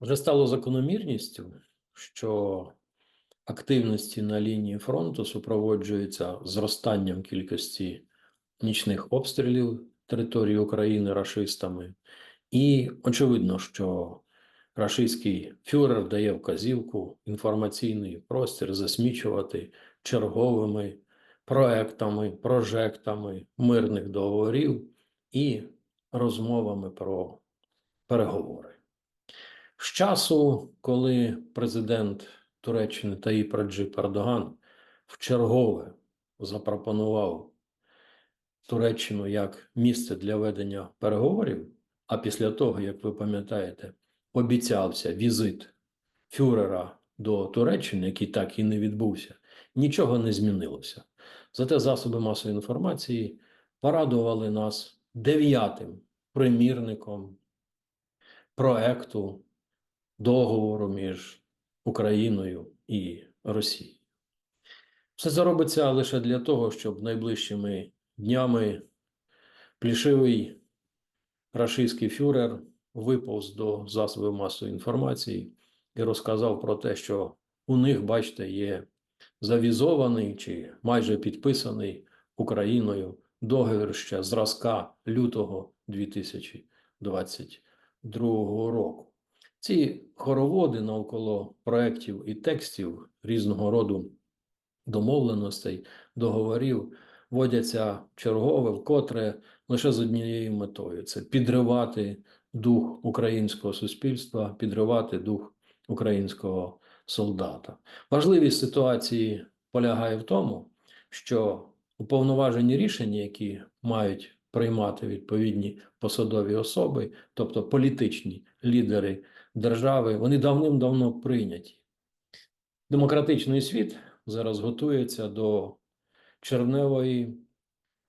Вже стало закономірністю, що активності на лінії фронту супроводжуються зростанням кількості нічних обстрілів території України рашистами, і очевидно, що рашистський фюрер дає вказівку інформаційний простір засмічувати черговими проектами, прожектами мирних договорів і розмовами про переговори. З часу, коли президент Туреччини Таїп Раджип Ердоган вчергове запропонував Туреччину як місце для ведення переговорів, а після того, як ви пам'ятаєте, обіцявся візит фюрера до Туреччини, який так і не відбувся, нічого не змінилося. Зате засоби масової інформації порадували нас дев'ятим примірником проекту договору між Україною і Росією. Все це робиться лише для того, щоб найближчими днями плішивий рашистський фюрер виповз до засобів масової інформації і розказав про те, що у них, бачите, є завізований чи майже підписаний Україною договір ще зразка лютого 2022 року. Ці хороводи навколо проєктів і текстів різного роду домовленостей, договорів водяться чергове, вкотре лише з однією метою: це підривати дух українського суспільства, підривати дух українського солдата. Важливість ситуації полягає в тому, що уповноважені рішення, які мають приймати відповідні посадові особи, тобто політичні лідери держави, вони давним-давно прийняті. Демократичний світ зараз готується до червневої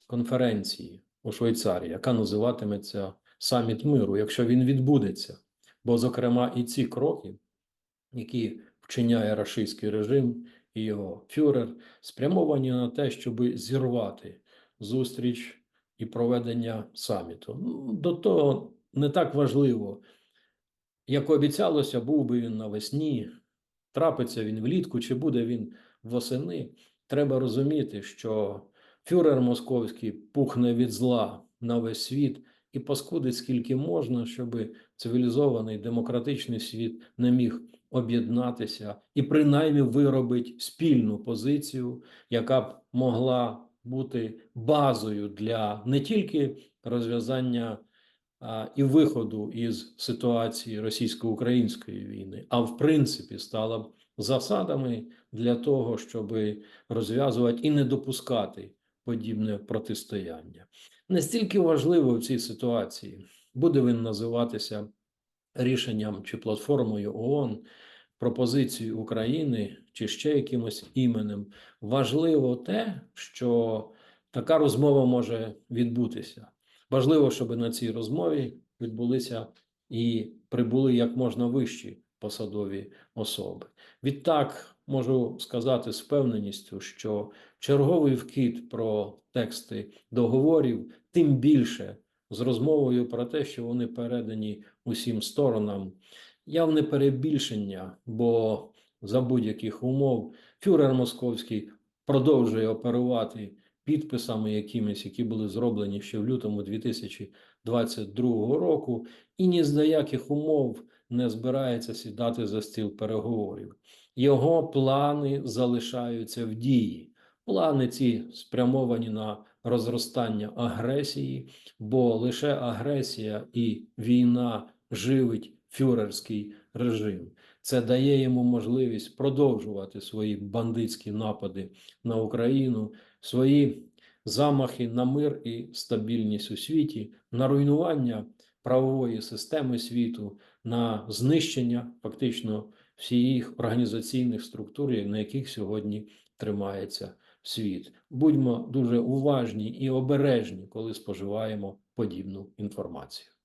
конференції у Швейцарії, яка називатиметься Саміт миру, якщо він відбудеться. Бо, зокрема, і ці кроки, які вчиняє рашистський режим і його фюрер, спрямовані на те, щоб зірвати зустріч і проведення саміту. Ну, До того не так важливо, як обіцялося, був би він навесні, трапиться він влітку, чи буде він восени. Треба розуміти, що фюрер московський пухне від зла на весь світ і паскудить скільки можна, щоб цивілізований демократичний світ не міг об'єднатися і принаймні виробить спільну позицію, яка б могла бути базою для не тільки розв'язання і виходу із ситуації російсько-української війни, а в принципі стала б засадами для того, щоб розв'язувати і не допускати подібне протистояння. Не стільки важливо в цій ситуації, буде він називатися рішенням чи платформою ООН, пропозицією України чи ще якимось іменем. Важливо те, що така розмова може відбутися. Важливо, щоб на цій розмові відбулися і прибули як можна вищі посадові особи. Відтак можу сказати з впевненістю, що черговий вкид про тексти договорів, тим більше з розмовою про те, що вони передані усім сторонам, явне перебільшення, бо за будь-яких умов фюрер московський продовжує оперувати підписами якимись, які були зроблені ще в лютому 2022 року, і ні за яких умов не збирається сідати за стіл переговорів. Його плани залишаються в дії. Плани ці спрямовані на розростання агресії, бо лише агресія і війна живить фюрерський режим. Це дає йому можливість продовжувати свої бандитські напади на Україну, свої замахи на мир і стабільність у світі, на руйнування правової системи світу, на знищення фактично всіх організаційних структур, на яких сьогодні тримається світ. Будьмо дуже уважні і обережні, коли споживаємо подібну інформацію.